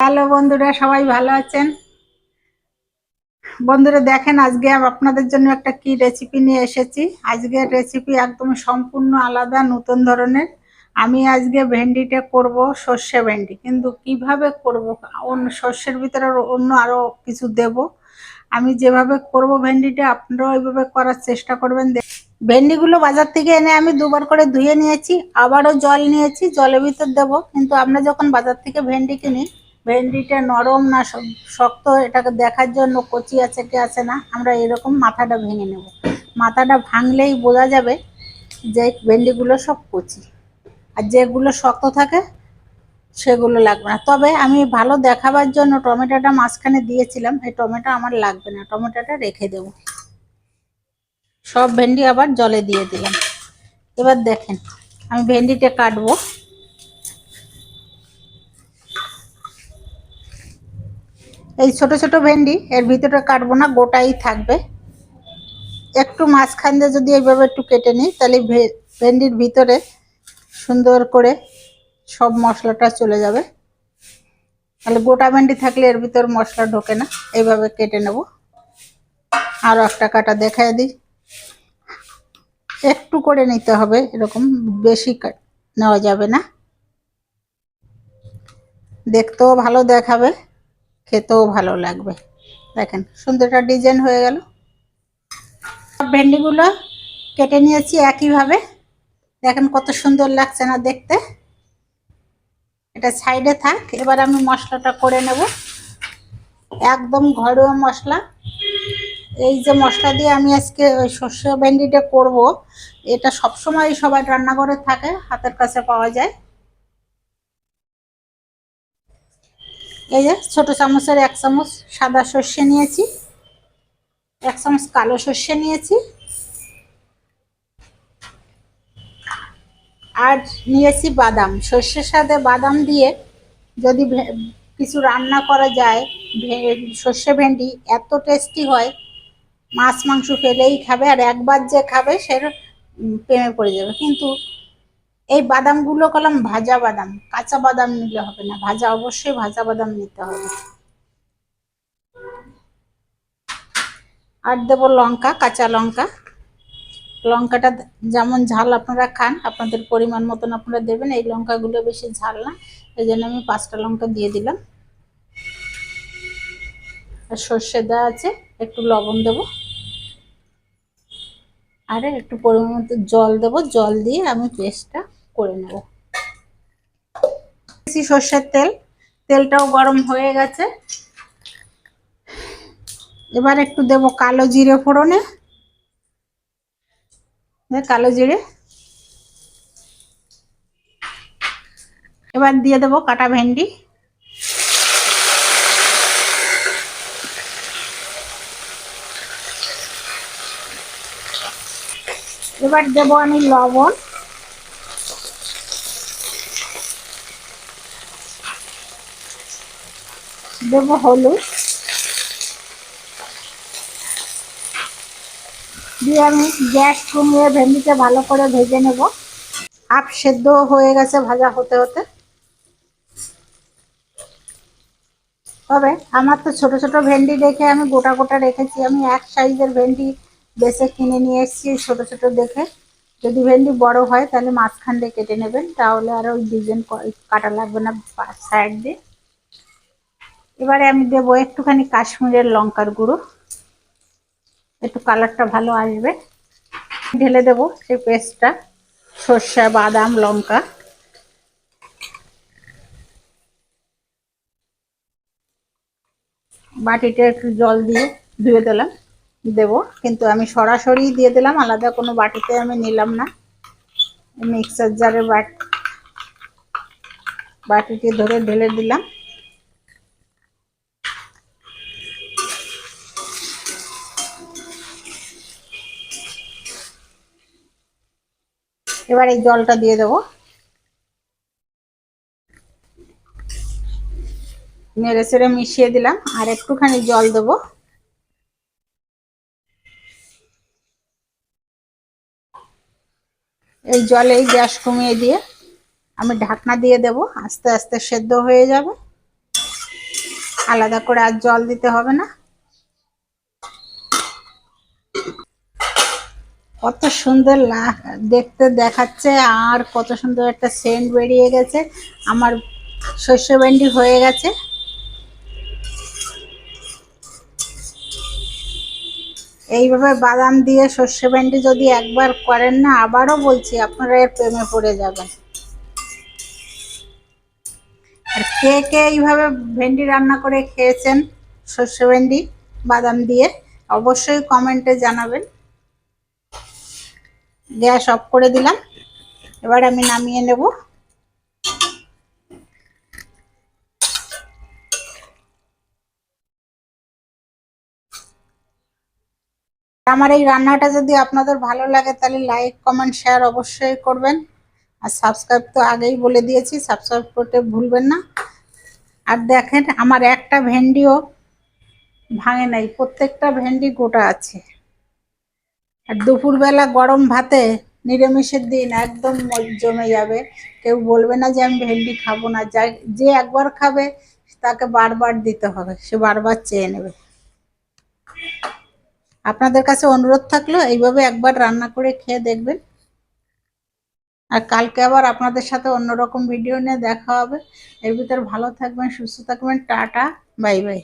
Hello বন্ধুরা, সবাই ভালো আছেন? বন্ধুরা, দেখেন আজকে আপনাদের জন্য একটা কি রেসিপি নিয়ে এসেছি। আজকের রেসিপি একদম সম্পূর্ণ আলাদা, নতুন ধরনের। আমি আজকে ভেন্ডিটা করব, সর্ষে ভেন্ডি। কিন্তু কীভাবে করব? অন্য সর্ষের ভিতরে অন্য আরও কিছু দেব। আমি যেভাবে করব ভেন্ডিটা, আপনারাও ওইভাবে করার চেষ্টা করবেন। ভেন্ডিগুলো বাজার থেকে এনে আমি দুবার করে ধুয়ে নিয়েছি। আবারও জল নিয়েছি, জলের ভিতর দেবো। কিন্তু আমরা যখন বাজার থেকে ভেন্ডি কিনি ভেন্ডিটা নরম না শক্ত, এটাকে দেখার জন্য কচি আছে কি আছে না, আমরা এরকম মাথাটা ভেঙে নেব। মাথাটা ভাঙলেই বোঝা যাবে যে ভেন্ডিগুলো সব কচি। আর যেগুলো শক্ত থাকে, সেগুলো লাগবে না। তবে আমি ভালো দেখাবার জন্য টমেটোটা মাঝখানে দিয়েছিলাম, এই টমেটো আমার লাগবে না, টমেটোটা রেখে দেব। সব ভেন্ডি আবার জলে দিয়ে দিলাম। এবার দেখেন, আমি ভেন্ডিটা কাটবো। এই ছোট ছোট ভেন্ডি, এর ভিতরে কাটবো না, গোটাই থাকবে। একটু মাঝখান দিয়ে যদি এইভাবে একটু কেটে নিই, তাহলে ভেন্ডির ভিতরে সুন্দর করে সব মশলাটা চলে যাবে। তাহলে গোটা ভেন্ডি থাকলে এর ভিতর মশলা ঢোকে না, এইভাবে কেটে নেব। আরও একটা কাটা দেখায় দিই। একটু করে নিতে হবে, এরকম বেশি নেওয়া যাবে না। দেখতেও ভালো দেখাবে। খেতেও ভালো লাগবে। দেখেন সুন্দর একটা ডিজাইন হয়ে গেল। ভেন্ডিগুলো কেটে নিয়েছি একইভাবে। দেখেন কত সুন্দর লাগছে না দেখতে। এটা সাইডে থাক, এবার আমি মশলাটা করে নেব। একদম ঘরোয়া মশলা। এই যে মশলা দিয়ে আমি আজকে সর্ষে ভেন্ডিটা করব, এটা সবসময় সবাই রান্নাঘরে থাকে, হাতের কাছে পাওয়া যায়। এই যে ছোটো চামচের এক চামচ সাদা সর্ষে নিয়েছি, এক চামচ কালো সর্ষে নিয়েছি। আর নিয়েছি বাদাম, সর্ষের সাথে বাদাম দিয়ে যদি কিছু রান্না করা যায় সর্ষে ভেন্ডি এত টেস্টি হয়, মাছ মাংস ফেলেই খাবে আর একবার যে খাবে সে প্রেমে পড়ে যাবে। কিন্তু এই বাদামগুলো কলাম ভাজা বাদাম, কাঁচা বাদাম নিলে হবে না, ভাজা অবশ্যই ভাজা বাদাম নিতে হবে। আর দেবো লঙ্কা, কাঁচা লঙ্কা। লঙ্কাটা যেমন ঝাল আপনারা খান, আপনাদের পরিমাণ মতন আপনারা দেবেন, এই লঙ্কাগুলো বেশি ঝাল না, এই জন্য আমি পাঁচটা লঙ্কা দিয়ে দিলাম। আর সর্ষে দেওয়া আছে, একটু লবণ দেবো। আর একটু পরিমাণ মতো জল দেবো, জল দিয়ে আমি পেস্টটা করে নেব। সর্ষের তেল। তেলটাও গরম হয়ে গেছে। এবার একটু দেবো কালো জিরে ফোড়নে। কালো জিরে। এবার দিয়ে দেবো কাটা ভেন্ডি। এবার দেবো আমি লবণ। দেবো হলুদ। দিয়ে আমি গ্যাস কমিয়ে ভেন্ডিটা ভালো করে ভেজে নেব। হাফ সেদ্ধ হয়ে গেছে ভাজা হতে হতে। তবে আমার তো ছোট ছোট ভেন্ডি দেখে আমি গোটা গোটা রেখেছি। আমি এক সাইজের ভেন্ডি বেছে কিনে নিয়ে এসেছি ছোট ছোট দেখে। যদি ভেন্ডি বড় হয় তাহলে মাঝখান দিয়ে কেটে নেবেন, তাহলে আর ওই ডিজাইন কাটা লাগবে না সাইড দিয়ে। এবারে আমি দেবো একটুখানি কাশ্মীরের লঙ্কার গুঁড়ো। একটু কালারটা ভালো আসবে। ঢেলে দেবো সেই পেস্টটা, সর্ষে, বাদাম, লঙ্কা। বাটিতে একটু জল দিয়ে ধুয়ে দিলাম, দেবো। কিন্তু আমি সরাসরি দিয়ে দিলাম, আলাদা কোনো বাটিতে আমি নিলাম না। মিক্সার জারে বাট, বাটিতে ধরে ঢেলে দিলাম। এবার এই জলটা দিয়ে দেবো। নেড়ে চেড়ে মিশিয়ে দিলাম, আর একটুখানি জল দেবো। এই জলেই গ্যাস কমিয়ে দিয়ে আমি ঢাকনা দিয়ে দেব, আস্তে আস্তে সেদ্ধ হয়ে যাবে। আলাদা করে আর জল দিতে হবে না। কত সুন্দর দেখতে দেখাচ্ছে আর কত সুন্দর একটা সেন্ট বেরিয়ে গেছে। আমার শস্য ভেন্ডি হয়ে গেছে। এইভাবে বাদাম দিয়ে সর্ষে ভেন্ডি যদি একবার করেন না, আবারও বলছি আপনারা এর প্রেমে পড়ে যাবেন। আর কে কে এইভাবে ভেন্ডি রান্না করে খেয়েছেন সর্ষে ভেন্ডি বাদাম দিয়ে, অবশ্যই কমেন্টে জানাবেন। গ্যাস অফ করে দিলাম। এবার আমি নামিয়ে নেব। আমার এই রান্নাটা যদি আপনাদের ভালো লাগে, তাহলে লাইক কমেন্ট শেয়ার অবশ্যই করবেন। আর সাবস্ক্রাইব তো আগেই বলে দিয়েছি সাবস্ক্রাইব করতে ভুলবেন না। আর দেখেন, আমার একটা ভেন্ডিও ভাঙে নাই, প্রত্যেকটা ভেন্ডি গোটা আছে। আর দুপুরবেলা গরম ভাতে নিরামিষের দিন একদম জমে যাবে। কেউ বলবে না যে আমি ভেন্ডি খাব না। যাই, যে একবার খাবে, তাকে বারবার দিতে হবে। সে বারবার চেয়ে নেবে। আপনাদের কাছে অনুরোধ থাকল, এইভাবে একবার রান্না করে খেয়ে দেখবেন। আর কালকে আবার আপনাদের সাথে অন্যরকম ভিডিও নিয়ে দেখা হবে। এর ভিতর ভালো থাকবেন, সুস্থ থাকবেন। Tata, bye bye.